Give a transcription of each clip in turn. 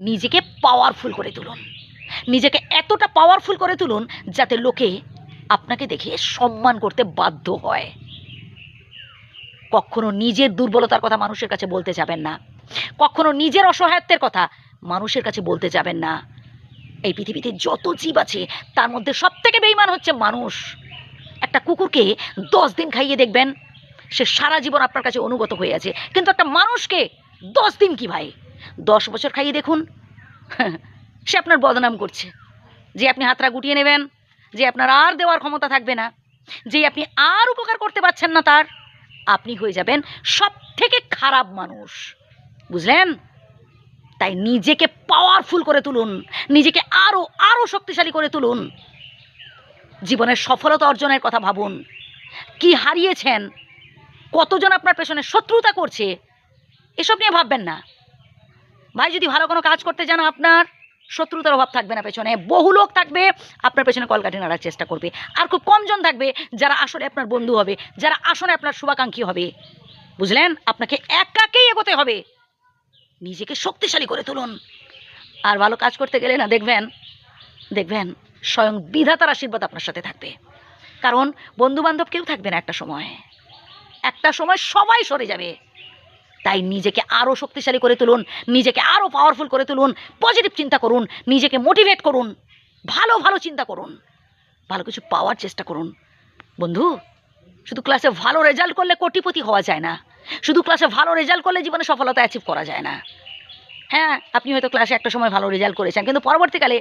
নিজেকে পাওয়ারফুল করে তুলুন। নিজেকে এতটা পাওয়ারফুল করে তুলুন যাতে লোকে আপনাকে দেখে সম্মান করতে বাধ্য হয়। কখনো নিজের দুর্বলতার কথা মানুষের কাছে বলতে যাবেন না। কখনো নিজের অসহায়ত্বের কথা মানুষের কাছে বলতে যাবেন না। এই পৃথিবীতে যত জীব আছে, তার মধ্যে সব থেকে বেইমান হচ্ছে মানুষ। একটা কুকুরকে দশ দিন খাইয়ে দেখবেন, সে সারা জীবন আপনার কাছে অনুগত হয়ে আছে। কিন্তু একটা মানুষকে দশ দিন কি ভাই? দশ বছর খাইয়ে দেখুন। সে আপনার বদনাম করছে। যে আপনি হাতটা গুটিয়ে নেবেন, যে আপনার আর দেওয়ার ক্ষমতা থাকবে না, যে আপনি আর উপকার করতে পারছেন না তার, আপনি হয়ে যাবেন সব থেকে খারাপ মানুষ। বুঝলেন? তাই নিজেকে পাওয়ারফুল করে তুলুন, নিজেকে আরও আরও শক্তিশালী করে তুলুন। জীবনের সফলতা অর্জনের কথা ভাবুন। কি হারিয়েছেন? কতজন আপনার পেছনে শত্রুতা করছে? এসব নিয়ে ভাববেন না। ভাই, যদি ভালো কোনো কাজ করতে যান আপনার শত্রুতার অভাব থাকবে না পেছনে। বহু লোক থাকবে, আপনার পেছনে কলকাঠি নাড়ার চেষ্টা করবে। আর খুব কমজন থাকবে যারা আসলে আপনার বন্ধু হবে, যারা আসলে আপনার শুভাকাঙ্ক্ষী হবে। বুঝলেন? আপনাকে একাকেই এগোতে হবে। নিজেকে শক্তিশালী করে তুলুন। আর ভালো কাজ করতে গেলে না, দেখবেন দেখবেন, স্বয়ং বিধাতার আশীর্বাদ আপনার সাথে থাকবে। কারণ বন্ধু বান্ধব কেউ থাকবে না একটা সময়। একটা সময় সবাই সরে যাবে। তাই নিজেকে আরও শক্তিশালী করে তুলুন, নিজেকে আরও পাওয়ারফুল করে তুলুন পজিটিভ চিন্তা করুন, নিজেকে মোটিভেট করুন, ভালো ভালো চিন্তা করুন, ভালো কিছু পাওয়ার চেষ্টা করুন। বন্ধু, শুধু ক্লাসে ভালো রেজাল্ট করলে কোটিপতি হওয়া যায় না। শুধু ক্লাসে ভালো রেজাল্ট করলে জীবনে সফলতা অ্যাচিভ করা যায় না। হ্যাঁ আপনি হয়তো ক্লাসে একটা সময় ভালো রেজাল্ট করেছেন, কিন্তু পরবর্তীকালে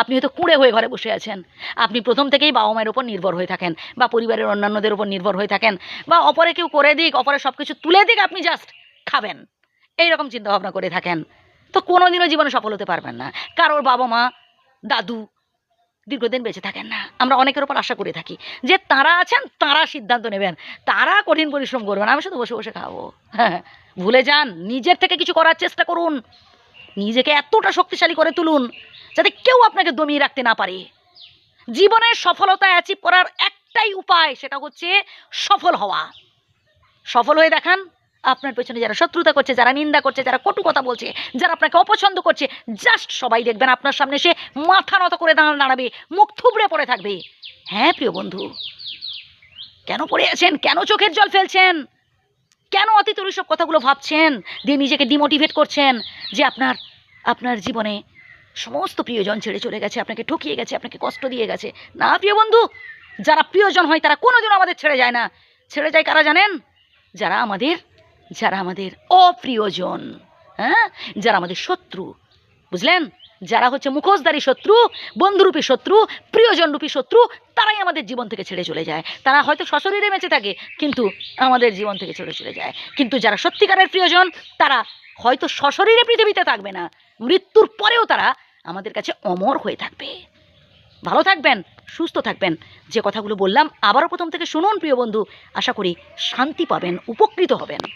আপনি হয়তো কুঁড়ে হয়ে ঘরে বসে আছেন। আপনি প্রথম থেকেই বাবা মায়ের ওপর নির্ভর হয়ে থাকেন, বা পরিবারের অন্যান্যদের উপর নির্ভর হয়ে থাকেন, বা অপরে কেউ করে দিক অপরে সব কিছু তুলে দিক, আপনি জাস্ট খাবেন। এই রকম চিন্তাভাবনা করে থাকেন। তো কোনোদিনও জীবনে সফল হতে পারবেন না। কারোর বাবা মা, দাদু দীর্ঘদিন বেঁচে থাকেন না। আমরা অনেকের ওপর আশা করে থাকি যে তারা আছেন, তারা সিদ্ধান্ত নেবেন। তারা কঠিন পরিশ্রম করবেন। আমি শুধু বসে বসে খাব। হ্যাঁ ভুলে যান। নিজের থেকে কিছু করার চেষ্টা করুন। নিজেকে এতটা শক্তিশালী করে তুলুন যাতে কেউ আপনাকে দমিয়ে রাখতে না পারে। জীবনের সফলতা অ্যাচিভ করার একটাই উপায় সেটা হচ্ছে সফল হওয়া। সফল হয়ে দেখান। আপনার পেছনে যারা শত্রুতা করছে, যারা নিন্দা করছে, যারা কটু কথা বলছে, যারা আপনাকে অপছন্দ করছে জাস্ট সবাই দেখবেন আপনার সামনে সে মাথা নত করে দাঁড়া, দাঁড়াবে, মুখ থুবড়ে পড়ে থাকবে। হ্যাঁ প্রিয় বন্ধু? কেন পড়ে আছেন? কেন চোখের জল ফেলছেন? কেন অতীতের সব কথাগুলো ভাবছেন? দিয়ে নিজেকে ডিমোটিভেট করছেন যে আপনার আপনার জীবনে সমস্ত প্রিয়জন ছেড়ে চলে গেছে, আপনাকে ঠকিয়ে গেছে, আপনাকে কষ্ট দিয়ে গেছে। না, প্রিয় বন্ধু, যারা প্রিয়জন হয় তারা কোনোদিনও আমাদের ছেড়ে যায় না। ছেড়ে যায় কারা জানেন? যারা আমাদের যারা আমাদের অপ্রিয়জন হ্যাঁ? যারা আমাদের শত্রু, বুঝলেন? যারা হচ্ছে মুখোশধারী শত্রু, বন্ধুরূপী শত্রু, প্রিয়জনরূপী শত্রু, তারাই আমাদের জীবন থেকে ছেড়ে চলে যায়। তারা হয়তো সশরীরে বেঁচে থাকে, কিন্তু আমাদের জীবন থেকে ছেড়ে চলে যায়। কিন্তু যারা সত্যিকারের প্রিয়জন, তারা হয়তো সশরীরে পৃথিবীতে থাকবে না। মৃত্যুর পরেও তারা আমাদের কাছে অমর হয়ে থাকবে। ভালো থাকবেন, সুস্থ থাকবেন। যে কথাগুলো বললাম, আবারও প্রথম থেকে শুনুন, প্রিয় বন্ধু। আশা করি শান্তি পাবেন, উপকৃত হবেন।